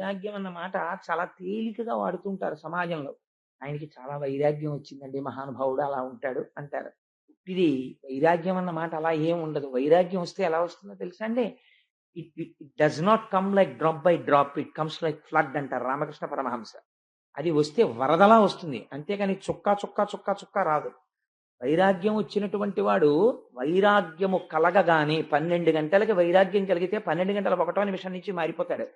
వైరాగ్యం అన్న మాట చాలా తేలికగా వాడుతుంటారు సమాజంలో. ఆయనకి చాలా వైరాగ్యం వచ్చిందండి మహానుభావుడు అలా ఉంటాడు అంటారు. ఇది వైరాగ్యం అన్న మాట అలా ఏం ఉండదు. వైరాగ్యం వస్తే ఎలా వస్తుందో తెలుసా అండి? It it does not come like drop by drop it comes like flood అంటారు రామకృష్ణ పరమహంస. అది వస్తే వరదలా వస్తుంది. అంతేగాని చుక్క చుక్క చుక్క చుక్క రాదు. వైరాగ్యం వచ్చినటువంటి వాడు వైరాగ్యము కలగగానే పన్నెండు గంటలకి వైరాగ్యం కలిగితే పన్నెండు గంటల ఒకటో నిమిషం నుంచి మారిపోతాడు.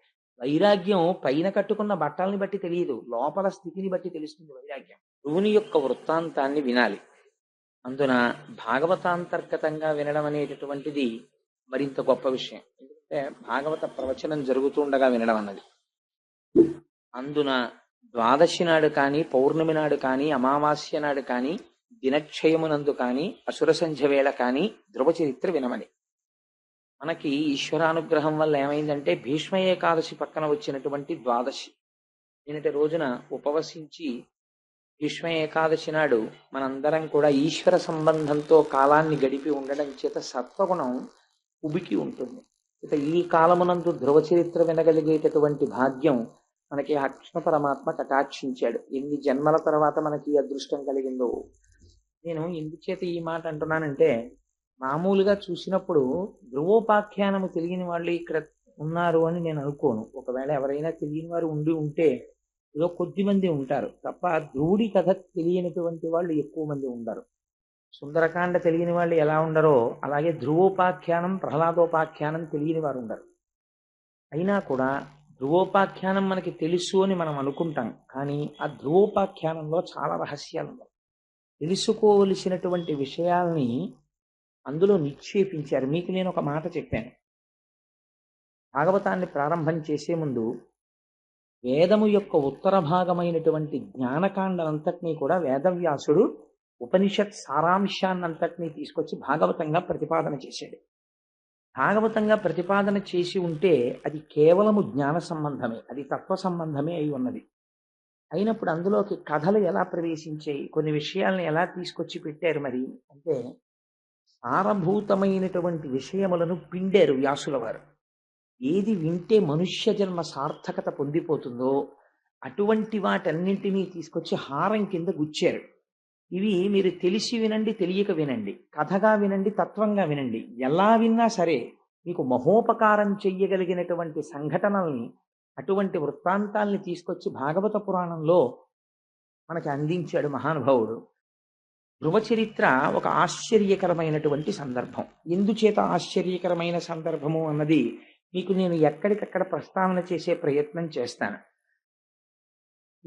వైరాగ్యం పైన కట్టుకున్న బట్టల్ని బట్టి తెలియదు. లోపల స్థితిని బట్టి తెలుస్తుంది వైరాగ్యం. రువుని యొక్క వృత్తాంతాన్ని వినాలి. అందున భాగవతాంతర్గతంగా వినడం అనేటటువంటిది మరింత గొప్ప విషయం. ఎందుకంటే భాగవత ప్రవచనం జరుగుతుండగా వినడం అన్నది. అందున ద్వాదశి నాడు కానీ పౌర్ణమి నాడు కానీ అమావాస్య నాడు కానీ దినక్షయమునందు కానీ అసుర సంధ్య వేళ కానీ ధ్రువ చరిత్ర వినమని. మనకి ఈశ్వరానుగ్రహం వల్ల ఏమైందంటే భీష్మ ఏకాదశి పక్కన వచ్చినటువంటి ద్వాదశి. నిన్నటి రోజున ఉపవసించి భీష్మ ఏకాదశి నాడు మనందరం కూడా ఈశ్వర సంబంధంతో కాలాన్ని గడిపి ఉండడం చేత సత్వగుణం ఉబికి ఉంటుంది. ఇక ఈ కాలమునందు ధ్రువ చరిత్ర వినగలిగేటటువంటి భాగ్యం మనకి అక్షణ పరమాత్మ కటాక్షించాడు. ఎన్ని జన్మల తర్వాత మనకి ఈ అదృష్టం కలిగిందో. నేను ఎందుచేత ఈ మాట అంటున్నానంటే మామూలుగా చూసినప్పుడు ధ్రువోపాఖ్యానము తెలియని వాళ్ళు ఇక్కడ ఉన్నారు అని నేను అనుకోను. ఒకవేళ ఎవరైనా తెలియని వారు ఉండి ఉంటే ఏదో కొద్ది మంది ఉంటారు. తప్ప ధ్రువుడి కథ తెలియనటువంటి వాళ్ళు ఎక్కువ మంది ఉండరు. సుందరకాండ తెలియని వాళ్ళు ఎలా ఉండరో అలాగే ధ్రువోపాఖ్యానం ప్రహ్లాదోపాఖ్యానం తెలియని వారు ఉండరు. అయినా కూడా ధ్రువోపాఖ్యానం మనకి తెలుసు అని మనం అనుకుంటాం. కానీ ఆ ధ్రువోపాఖ్యానంలో చాలా రహస్యాలు ఉన్నాయి తెలుసుకోవలసినటువంటి విషయాల్ని అందులో నిక్షేపించారు. మీకు నేను ఒక మాట చెప్పాను. భాగవతాన్ని ప్రారంభం చేసే ముందు వేదము యొక్క ఉత్తర భాగమైనటువంటి జ్ఞానకాండనంతటినీ కూడా వేదవ్యాసుడు ఉపనిషత్ సారాంశాన్నంతటినీ తీసుకొచ్చి భాగవతంగా ప్రతిపాదన చేశాడు. భాగవతంగా ప్రతిపాదన చేసి ఉంటే అది కేవలము జ్ఞాన సంబంధమే అది తత్వ సంబంధమే అయి ఉన్నది. అయినప్పుడు అందులోకి కథలు ఎలా ప్రవేశించాయి కొన్ని విషయాల్ని ఎలా తీసుకొచ్చి పెట్టారు మరి అంటే సారభూతమైనటువంటి విషయములను పిండారు వ్యాసుల వారు. ఏది వింటే మనుష్య జన్మ సార్థకత పొందిపోతుందో అటువంటి వాటన్నింటినీ తీసుకొచ్చి హారం కింద గుచ్చారు. ఇవి మీరు తెలిసి వినండి తెలియక వినండి. కథగా వినండి తత్వంగా వినండి. ఎలా విన్నా సరే మీకు మహోపకారం చెయ్యగలిగినటువంటి సంఘటనల్ని అటువంటి వృత్తాంతాల్ని తీసుకొచ్చి భాగవత పురాణంలో మనకి అందించాడు మహానుభావుడు. ధ్రువ చరిత్ర ఒక ఆశ్చర్యకరమైనటువంటి సందర్భం. ఎందుచేత ఆశ్చర్యకరమైన సందర్భము అన్నది మీకు నేను ఎక్కడికక్కడ ప్రస్తావన చేసే ప్రయత్నం చేస్తాను.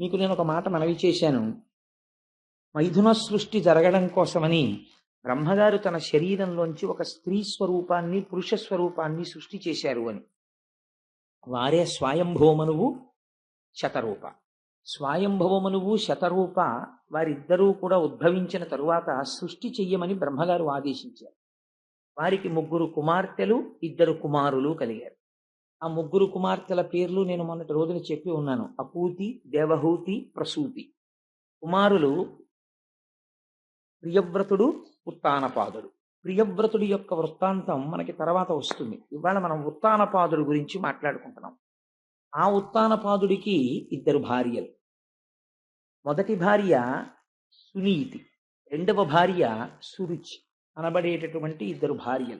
మీకు నేను ఒక మాట మనవి చేశాను. మైథున సృష్టి జరగడం కోసమని బ్రహ్మగారు తన శరీరంలోంచి ఒక స్త్రీ స్వరూపాన్ని పురుష స్వరూపాన్ని సృష్టి చేశారు అని. వారే స్వయంభవమనువు శతరూప. స్వయంభవమనువు శతరూప వారిద్దరూ కూడా ఉద్భవించిన తరువాత సృష్టి చెయ్యమని బ్రహ్మగారు ఆదేశించారు. వారికి ముగ్గురు కుమార్తెలు ఇద్దరు కుమారులు కలిగారు. ఆ ముగ్గురు కుమార్తెల పేర్లు నేను మొన్నటి రోజున చెప్పి ఉన్నాను. అపూతి దేవహూతి ప్రసూతి. కుమారులు ప్రియవ్రతుడు ఉత్తానపాదుడు. ప్రియవ్రతుడి యొక్క వృత్తాంతం మనకి తర్వాత వస్తుంది. ఇవాళ మనం ఉత్తానపాదుడు గురించి మాట్లాడుకుంటున్నాం. ఆ ఉత్తానపాదుడికి ఇద్దరు భార్యలు. మొదటి భార్య సునీతి రెండవ భార్య సురుచి అనబడేటటువంటి ఇద్దరు భార్యలు.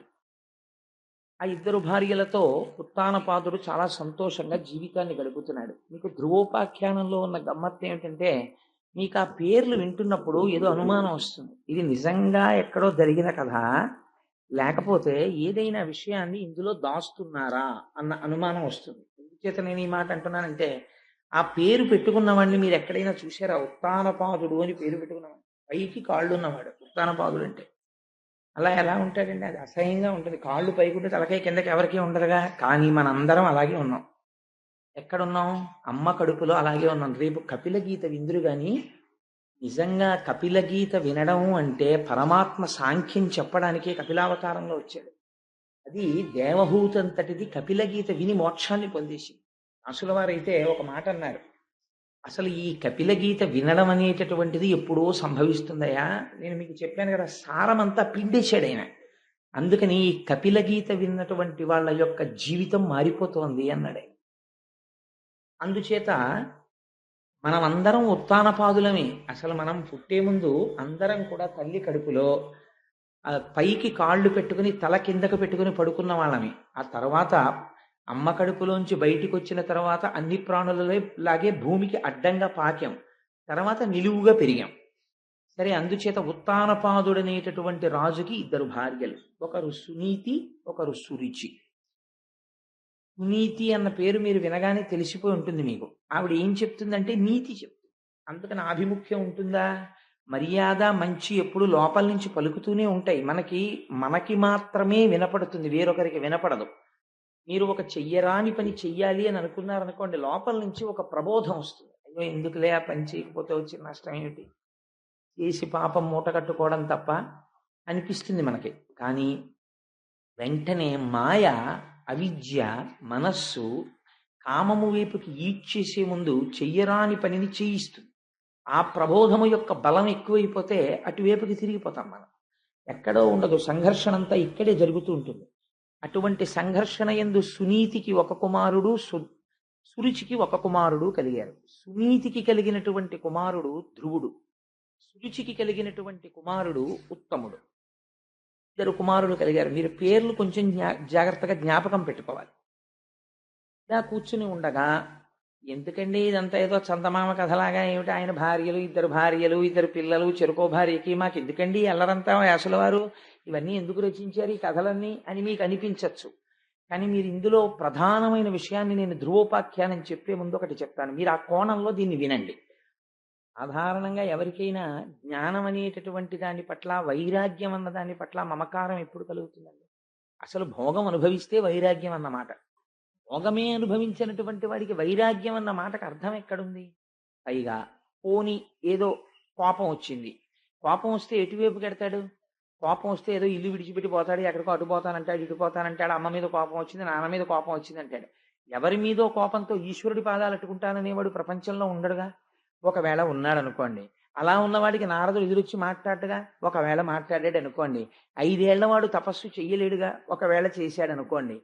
ఆ ఇద్దరు భార్యలతో ఉత్తానపాదుడు చాలా సంతోషంగా జీవితాన్ని గడుపుతున్నాడు. మీకు ధ్రువోపాఖ్యానంలో ఉన్న గమ్మత్తు ఏమిటంటే మీకు ఆ పేర్లు వింటున్నప్పుడు ఏదో అనుమానం వస్తుంది. ఇది నిజంగా ఎక్కడో జరిగిన కథ. లేకపోతే ఏదైనా విషయాన్ని ఇందులో దాస్తున్నారా అన్న అనుమానం వస్తుంది. ఎందుచేత నేను ఈ మాట అంటున్నానంటే ఆ పేరు పెట్టుకున్నవాడిని మీరు ఎక్కడైనా చూసారా ఉత్తానపాదుడు అని పేరు పెట్టుకున్నవాడు పైకి కాళ్ళు ఉన్నవాడు. ఉత్తానపాదుడు అంటే. అలా ఎలా ఉంటాడండి? అది అసహ్యంగా ఉంటుంది. కాళ్ళు పైకుంటే తలకాయ కిందకి ఎవరికీ ఉండదుగా. కానీ మనందరం అలాగే ఉన్నాం. ఎక్కడున్నాం? అమ్మ కడుపులో అలాగే ఉన్నాం. రేపు కపిల గీత విందురు కానీ నిజంగా కపిల గీత వినడం అంటే పరమాత్మ సాంఖ్యం చెప్పడానికే కపిలావతారంలో వచ్చాడు. అది దేవహూతంతటిది కపిల గీత విని మోక్షాన్ని పొందేసింది. అసుల వారైతే ఒక మాట అన్నారు అసలు ఈ కపిల గీత వినడం అనేటటువంటిది ఎప్పుడో సంభవిస్తుందయా నేను మీకు చెప్పాను కదా సారమంతా పిండేశాడు ఆయన. అందుకని ఈ కపిల గీత విన్నటువంటి వాళ్ళ యొక్క జీవితం మారిపోతోంది అన్నాడే అందుచేత మనం అందరం ఉత్తానపాదులమే అసలు మనం పుట్టే ముందు అందరం కూడా తల్లి కడుపులో పైకి కాళ్ళు పెట్టుకుని తల కిందకు పెట్టుకుని పడుకున్న వాళ్ళమే. ఆ తర్వాత అమ్మ కడుపులోంచి బయటికి వచ్చిన తర్వాత అన్ని ప్రాణులలో లాగే భూమికి అడ్డంగా పాకాం. తర్వాత నిలువుగా పెరిగాం. సరే అందుచేత ఉత్తానపాదుడనేటటువంటి రాజుకి ఇద్దరు భార్యలు. ఒకరు సునీతి ఒకరు సురుచి. సునీతి అన్న పేరు మీరు వినగానే తెలిసిపోయి ఉంటుంది మీకు. ఆవిడ ఏం చెప్తుందంటే నీతి చెప్తుంది. అందుకని ఆభిముఖ్యం ఉంటుందా? మర్యాద మంచి ఎప్పుడు లోపల నుంచి పలుకుతూనే ఉంటాయి. మనకి మనకి మాత్రమే వినపడుతుంది. వేరొకరికి వినపడదు. మీరు ఒక చెయ్యరాని పని చెయ్యాలి అని అనుకున్నారనుకోండి లోపల నుంచి ఒక ప్రబోధం వస్తుంది. అయ్యో ఎందుకులే ఆ పని చేయకపోతే వచ్చిన నష్టం ఏమిటి? చేసి పాపం మూట కట్టుకోవడం తప్ప అనిపిస్తుంది మనకి. కానీ వెంటనే మాయ అవిద్య మనస్సు కామము వైపుకి ఈడ్చేసే ముందు చెయ్యరాని పనిని చేయిస్తుంది. ఆ ప్రబోధము యొక్క బలం ఎక్కువైపోతే అటువైపుకి తిరిగిపోతాం మనం. ఎక్కడో ఉండదు సంఘర్షణ అంతా ఇక్కడే జరుగుతూ ఉంటుంది. అటువంటి సంఘర్షణ ఎందు సునీతికి ఒక కుమారుడు సు సురుచికి ఒక కుమారుడు కలిగారు. సునీతికి కలిగినటువంటి కుమారుడు ధ్రువుడు. సురుచికి కలిగినటువంటి కుమారుడు ఉత్తముడు. ఇద్దరు కుమారులు కలిగారు. మీరు పేర్లు కొంచెం జ్ఞా జాగ్రత్తగా జ్ఞాపకం పెట్టుకోవాలి. ఇలా కూర్చుని ఉండగా ఎందుకండి ఇదంతా ఏదో చందమామ కథలాగా ఏమిటి? ఆయన భార్యలు ఇద్దరు భార్యలు ఇద్దరు పిల్లలు చెరుకో భార్యకి మాకు ఎందుకండి ఎల్లరంతా వేసలవారు వారు ఇవన్నీ ఎందుకు రచించారు ఈ కథలన్నీ అని మీకు అనిపించవచ్చు కానీ మీరు ఇందులో ప్రధానమైన విషయాన్ని నేను ధ్రువోపాఖ్యానం చెప్పే ముందు ఒకటి చెప్తాను. మీరు ఆ కోణంలో దీన్ని వినండి. సాధారణంగా ఎవరికైనా జ్ఞానం అనేటటువంటి దాని పట్ల వైరాగ్యం అన్న దాని పట్ల మమకారం ఎప్పుడు కలుగుతుందండి? అసలు భోగం అనుభవిస్తే వైరాగ్యం అన్నమాట భోగమే అనుభవించినటువంటి వాడికి వైరాగ్యం అన్న మాటకు అర్థం ఎక్కడుంది? పైగా పోని ఏదో కోపం వచ్చింది. కోపం వస్తే ఎటువైపు కెడతాడు? కోపం వస్తే ఏదో ఇల్లు విడిచిపెట్టి పోతాడు ఎక్కడికో అటు పోతానంటాడు ఇటు పోతానంటాడు అమ్మ మీద కోపం వచ్చింది నాన్న మీద కోపం వచ్చింది అంటాడు. ఎవరి మీదో కోపంతో ఈశ్వరుడి పాదాలు అట్టుకుంటాననేవాడు ప్రపంచంలో ఉండడుగా? ఒకవేళ ఉన్నాడు అనుకోండి అలా ఉన్నవాడికి నారదుడు ఎదురొచ్చి మాట్లాడగా ఒకవేళ మాట్లాడాడు అనుకోండి. ఐదేళ్ళవాడు తపస్సు చెయ్యలేడుగా? ఒకవేళ చేశాడు అనుకోండి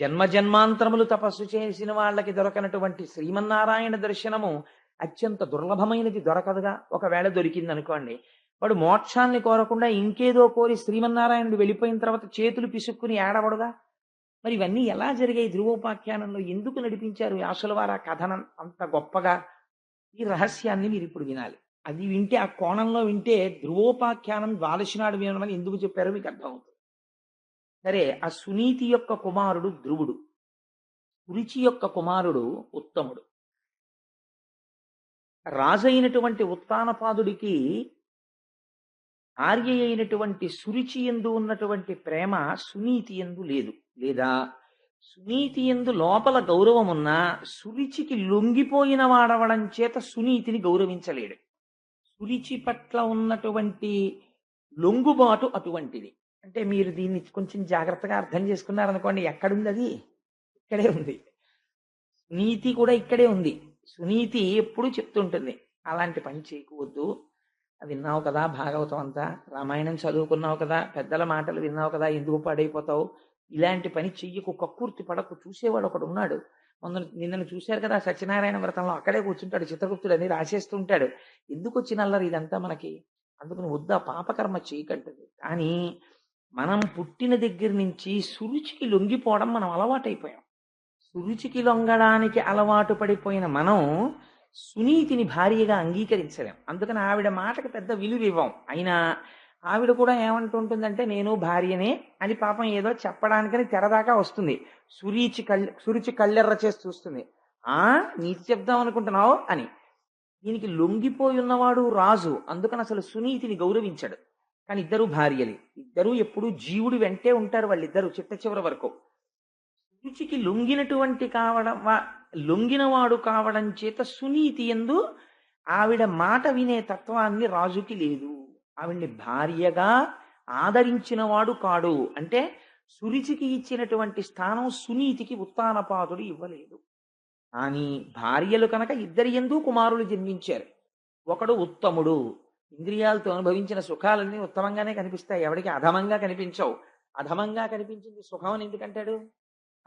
జన్మ జన్మాంతరములు తపస్సు చేసిన వాళ్ళకి దొరకనటువంటి శ్రీమన్నారాయణ దర్శనము అత్యంత దుర్లభమైనది దొరకదుగా? ఒకవేళ దొరికింది అనుకోండి వాడు మోక్షాన్ని కోరకుండా ఇంకేదో కోరి శ్రీమన్నారాయణుడు వెళ్ళిపోయిన తర్వాత చేతులు పిసుక్కుని ఏడవడుగా? మరి ఇవన్నీ ఎలా జరిగాయి ధ్రువోపాఖ్యానంలో? ఎందుకు నడిపించారు వ్యాసుల వారు ఆ కథనం? అంత గొప్పగా ఈ రహస్యాన్ని మీరు ఇప్పుడు వినాలి. అది వింటే ఆ కోణంలో వింటే ధ్రువోపాఖ్యానం ద్వాదశినాడు వినమని ఎందుకు చెప్పారో మీకు అర్థమవుతుంది. సరే ఆ సునీతి యొక్క కుమారుడు ధ్రువుడు. రుచి యొక్క కుమారుడు ఉత్తముడు. రాజైనటువంటి ఉత్తానపాదుడికి ఆర్య అయినటువంటి సురుచి ఎందు ఉన్నటువంటి ప్రేమ సునీతి ఎందు లేదు. లేదా సునీతి ఎందు లోపల గౌరవం ఉన్నా సురుచికి లొంగిపోయిన వాడవడం చేత సునీతిని గౌరవించలేడు. సురుచి పట్ల ఉన్నటువంటి లొంగుబాటు అటువంటిది. అంటే మీరు దీన్ని కొంచెం జాగ్రత్తగా అర్థం చేసుకున్నారనుకోండి ఎక్కడుంది అది? ఇక్కడే ఉంది. నీతి కూడా ఇక్కడే ఉంది. సునీతి ఎప్పుడూ చెప్తుంటుంది అలాంటి పని చేయకూడదు విన్నావు కదా భాగవతం అంతా? రామాయణం చదువుకున్నావు కదా? పెద్దల మాటలు విన్నావు కదా? ఎందుకు పాడైపోతావు? ఇలాంటి పని చెయ్యకు కక్కుర్తి పడకు. చూసేవాడు ఒకడు ఉన్నాడు. మొన్న నిన్నను చూశారు కదా సత్యనారాయణ వ్రతంలో? అక్కడే కూర్చుంటాడు చిత్రగుప్తుడు అని రాసేస్తుంటాడు. ఎందుకు వచ్చిన అల్లరి ఇదంతా మనకి? అందుకని వద్దా? పాపకర్మ చేయకంటది. కానీ మనం పుట్టిన దగ్గర నుంచి సురుచికి లొంగిపోవడం మనం అలవాటైపోయాం. సురుచికి లొంగడానికి అలవాటు పడిపోయిన మనం సునీతిని భార్యగా అంగీకరించలేం. అందుకని ఆవిడ మాటకు పెద్ద విలువ ఇవ్వం అయినా ఆవిడ కూడా ఏమంటుంటుందంటే నేను భార్యనే అని పాపం ఏదో చెప్పడానికని తెరదాకా వస్తుంది. సురీచి కళ్ళ సురుచి కళ్ళెర్ర చేసి చూస్తుంది. ఆ నీతి చెప్దాం అనుకుంటున్నావు? అని. దీనికి లొంగిపోయి ఉన్నవాడు రాజు. అందుకని అసలు సునీతిని గౌరవించాడు. కానీ ఇద్దరు భార్యలే. ఇద్దరూ ఎప్పుడు జీవుడు వెంటే ఉంటారు వాళ్ళిద్దరూ చిట్ట చివరి వరకు. సురుచికి లొంగినటువంటి కావడం లొంగినవాడు కావడం చేత సునీతి ఎందు ఆవిడ మాట వినే తత్వాన్ని రాజుకి లేదు. ఆవిడ్ని భార్యగా ఆదరించినవాడు కాడు. అంటే సురుచికి ఇచ్చినటువంటి స్థానం సునీతికి ఉత్తానపాదుడు ఇవ్వలేదు. కానీ భార్యలు కనుక ఇద్దరి ఎందు కుమారులు జన్మించారు. ఒకడు ఉత్తముడు. ఇంద్రియాలతో అనుభవించిన సుఖాలన్నీ ఉత్తమంగానే కనిపిస్తాయి. ఎవడికి అధమంగా కనిపించవు. అధమంగా కనిపించింది సుఖం అని ఎందుకంటాడు?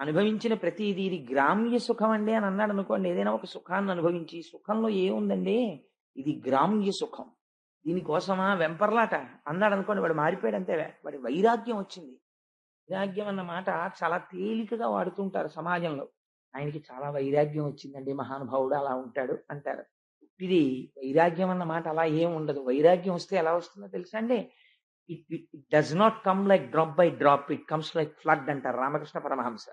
అనుభవించిన ప్రతిదీ ఇది గ్రామ్య సుఖం అండి అని అన్నాడు అనుకోండి. ఏదైనా ఒక సుఖాన్ని అనుభవించి సుఖంలో ఏముందండి? ఇది గ్రామ్య సుఖం. దీనికోసమా వెంపర్లాట అన్నాడు అనుకోండి. వాడు మారిపోయాడు అంతే. వాడి వైరాగ్యం వచ్చింది. వైరాగ్యం అన్న మాట చాలా తేలికగా వాడుతుంటారు సమాజంలో. ఆయనకి చాలా వైరాగ్యం వచ్చిందండి. మహానుభావుడు అలా ఉంటాడు అంటారు. ఇది వైరాగ్యం అన్న మాట అలా ఏం ఉండదు. వైరాగ్యం వస్తే ఎలా వస్తుందో తెలుసా అండి? It it does not come like drop by drop it comes like flood అంటారు రామకృష్ణ పరమహంస.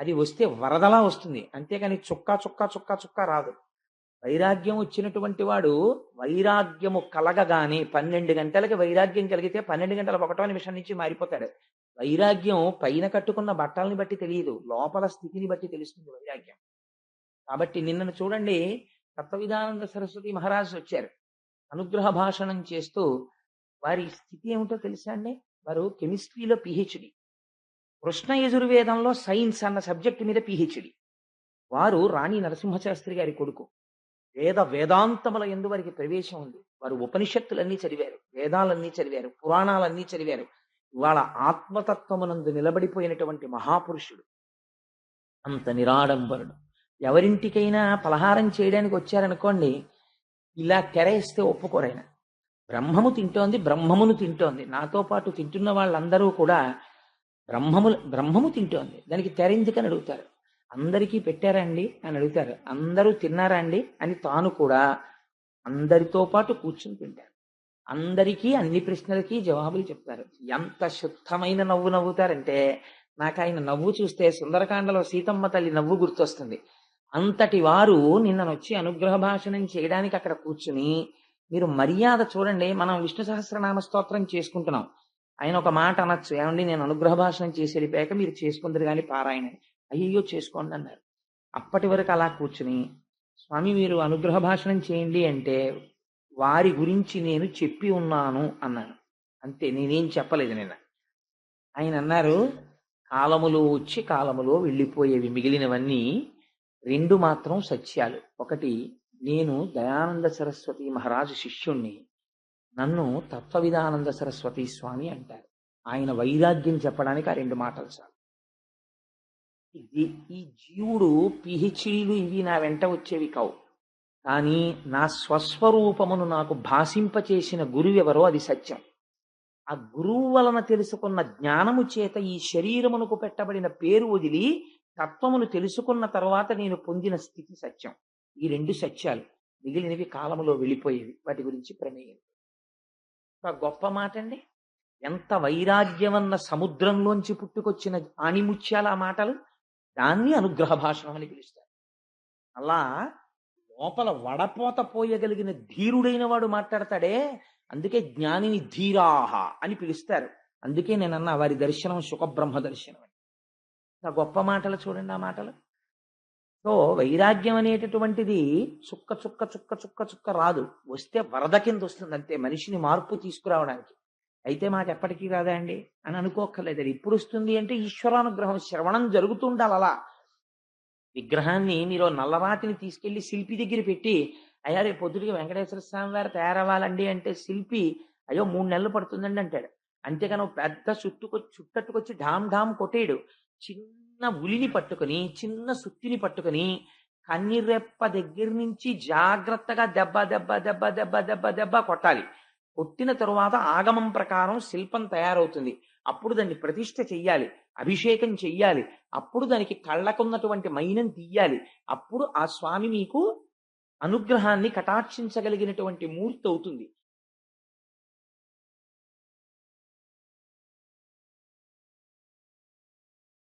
అది వస్తే వరదలా వస్తుంది. అంతేగాని చుక్క చుక్క చుక్క చుక్క రాదు. వైరాగ్యం వచ్చినటువంటి వాడు వైరాగ్యము కలగగానే పన్నెండు గంటలకి వైరాగ్యం కలిగితే పన్నెండు గంటల ఒకటో నిమిషం నుంచి మారిపోతాడు. వైరాగ్యం పైన కట్టుకున్న బట్టల్ని బట్టి తెలియదు. లోపల స్థితిని బట్టి తెలుస్తుంది వైరాగ్యం. కాబట్టి నిన్నను చూడండి తత్వవిధానంద సరస్వతి మహారాజు వచ్చారు. అనుగ్రహ భాషణం చేస్తూ వారి స్థితి ఏమిటో తెలుసా అండి? వారు కెమిస్ట్రీలో పిహెచ్డి. కృష్ణ యజుర్వేదంలో సైన్స్ అన్న సబ్జెక్టు మీద పిహెచ్డి. వారు రాణి నరసింహశాస్త్రి గారి కొడుకు. వేద వేదాంతముల ఎందు వారికి ప్రవేశం ఉంది. వారు ఉపనిషత్తులన్నీ చదివారు వేదాలన్నీ చదివారు పురాణాలన్నీ చదివారు. ఇవాళ ఆత్మతత్వమునందు నిలబడిపోయినటువంటి మహాపురుషుడు. అంత నిరాడంబరుడు. ఎవరింటికైనా పలహారం చేయడానికి వచ్చారనుకోండి ఇలా తెరేస్తే ఒప్పుకోరైనా బ్రహ్మము తింటోంది బ్రహ్మమును తింటోంది. నాతో పాటు తింటున్న వాళ్ళందరూ కూడా బ్రహ్మము బ్రహ్మము తింటోంది. దానికి తెరెందుకని అడుగుతారు. అందరికీ పెట్టారా అండి? అని అడుగుతారు. అందరూ తిన్నారా అండి? అని తాను కూడా అందరితో పాటు కూర్చుని తింటారు. అందరికీ అన్ని ప్రశ్నలకి జవాబులు చెప్తారు. ఎంత శుద్ధమైన నవ్వు నవ్వుతారంటే నాకు ఆయన నవ్వు చూస్తే సుందరకాండలో సీతమ్మ తల్లి నవ్వు గుర్తొస్తుంది. అంతటి వారు నిన్ననొచ్చి అనుగ్రహ భాషణం చేయడానికి అక్కడ కూర్చుని మీరు మర్యాద చూడండి మనం విష్ణు సహస్రనామ స్తోత్రం చేసుకుంటున్నాం. ఆయన ఒక మాట అనొచ్చు. ఏమండి నేను అనుగ్రహ భాషణం చేసి వెళ్ళిపోయాక మీరు చేసుకుందరు కానీ పారాయణ అయ్యో చేసుకోండి అన్నారు. అప్పటి వరకు అలా కూర్చుని స్వామి మీరు అనుగ్రహ భాషణం చేయండి అంటే వారి గురించి నేను చెప్పి ఉన్నాను అన్నాను. అంతే నేనేం చెప్పలేదు నిన్న. ఆయన అన్నారు కాలములో వచ్చి కాలములో వెళ్ళిపోయేవి మిగిలినవన్నీ రెండు మాత్రం సత్యాలు. ఒకటి నేను దయానంద సరస్వతి మహారాజు శిష్యుణ్ణి నన్ను తత్వవిధానంద సరస్వతి స్వామి అంటారు. ఆయన వైరాగ్యం చెప్పడానికి ఆ రెండు మాటలు చాలు. ఇది ఈ జీవుడు పిహెచ్డీలు ఇవి నా వెంట వచ్చేవి కావు. కానీ నా స్వస్వరూపమును నాకు భాషింపచేసిన గురువెవరో అది సత్యం. ఆ గురువు వలన తెలుసుకున్న జ్ఞానము చేత ఈ శరీరమునకు పెట్టబడిన పేరు వదిలి తత్వమును తెలుసుకున్న తర్వాత నేను పొందిన స్థితి సత్యం. ఈ రెండు సత్యాలు మిగిలినవి కాలంలో వెళ్ళిపోయేవి. వాటి గురించి ప్రమేయం గొప్ప మాట అండి ఎంత వైరాగ్యమన్న సముద్రంలోంచి పుట్టుకొచ్చిన ఆణిముత్యాల మాటలు? దాన్ని అనుగ్రహ భాషణం అని పిలుస్తారు. అలా లోపల వడపోత పోయగలిగిన ధీరుడైన వాడు మాట్లాడతాడే అందుకే జ్ఞానిని ధీరాహ అని పిలుస్తారు. అందుకే నేను అన్న వారి దర్శనం సుఖబ్రహ్మ దర్శనం అని. గొప్ప మాటలు చూడండి ఆ మాటలు. సో వైరాగ్యం అనేటటువంటిది చుక్క చుక్క చుక్క చుక్క చుక్క రాదు. వస్తే వరద కింద వస్తుంది అంతే. మనిషిని మార్పు తీసుకురావడానికి. అయితే మాకు ఎప్పటికీ రాదా అండి? అని అనుకోక్కర్లేదు. అది ఇప్పుడు వస్తుంది అంటే ఈశ్వరానుగ్రహం శ్రవణం జరుగుతుండాలి అలా. విగ్రహాన్ని మీరు నల్లరాతిని తీసుకెళ్ళి శిల్పి దగ్గర పెట్టి అయ్యా రేపు పొద్దుటికి వెంకటేశ్వర స్వామి వారు తయారవ్వాలండి అంటే శిల్పి అయ్యో మూడు నెలలు పడుతుందండి అంటాడు. అంతేగాని ఒక పెద్ద చుట్టుకొచ్చి చుట్టట్టుకొచ్చి ఢామ్ ఢామ్ కొట్టేయడు. చిన్న చిన్న ఉలిని పట్టుకొని చిన్న సుత్తిని పట్టుకొని కన్నిరెప్ప దగ్గర నుంచి జాగ్రత్తగా దెబ్బ దెబ్బ దెబ్బ దెబ్బ దెబ్బ దెబ్బ కొట్టాలి. కొట్టిన తరువాత ఆగమం ప్రకారం శిల్పం తయారవుతుంది. అప్పుడు దాన్ని ప్రతిష్ఠ చెయ్యాలి అభిషేకం చెయ్యాలి. అప్పుడు దానికి కళ్ళకున్నటువంటి మైనం తీయాలి. అప్పుడు ఆ స్వామి మీకు అనుగ్రహాన్ని కటాక్షించగలిగినటువంటి మూర్తి అవుతుంది.